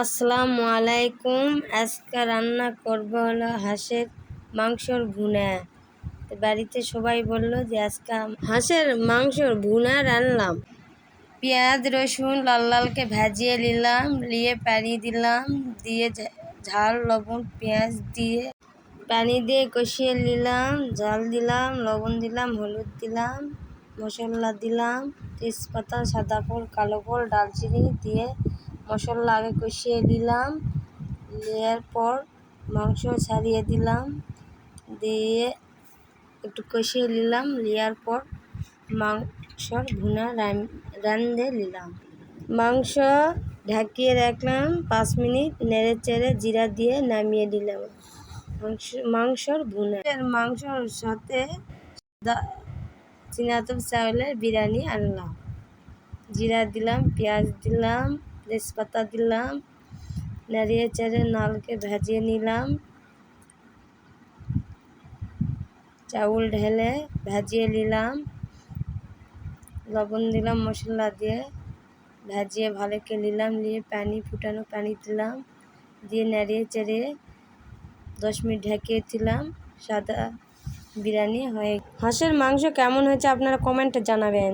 আসসালামু আলাইকুম। আজকে রান্না করব হলো হাঁসের মাংসর ভুনা। বাড়িতে সবাই বলল যে আজকে হাঁসের মাংসর ভুনা রান্নাম। পেঁয়াজ, রসুন, লাল লালকে ভাজিয়ে নিলাম, নিয়ে পানি দিলাম, দিয়ে ঝাল, লবণ, পেঁয়াজ দিয়ে পানি দিয়ে কষিয়ে নিলাম, ঝাল দিলাম, লবণ দিলাম, হলুদ দিলাম, মশলা দিলাম, তেজপাতা, সাদা ফুল, কালো ফুল দারচিনি দিয়ে মশলা আগে কষিয়ে নিলাম। নেওয়ার পর মাংস ছাড়িয়ে দিলাম। দিয়ে একটু কষিয়ে নিলাম। নেওয়ার পর মাংসর ভুনা রান্ধে নিলাম। মাংস ঢাকিয়ে রাখলাম। পাঁচ মিনিট নেড়ে চেড়ে জিরা দিয়ে নামিয়ে দিলাম মাংস, মাংসর ভুনা। মাংসর সাথে চিনাতপ চাউলের বিরিয়ানি আনলাম। জিরা দিলাম, পেঁয়াজ দিলাম। তেজপাতা দিলাম। নাড়িয়ে চেড়ে নালকে ভেজিয়ে নিলাম। চাউল ঢেলে ভেজিয়ে নিলাম। লবণ দিলাম, মশলা দিয়ে ভেজিয়ে ভালো করে নিলাম। নিয়ে পানি, ফুটানো পানি দিলাম। দিয়ে নাড়িয়ে চেড়ে দশ মিনিট ঢেকে দিলাম। সাদা বিরিয়ানি হয়ে হাঁসের মাংস কেমন হয়েছে আপনারা কমেন্টে জানাবেন।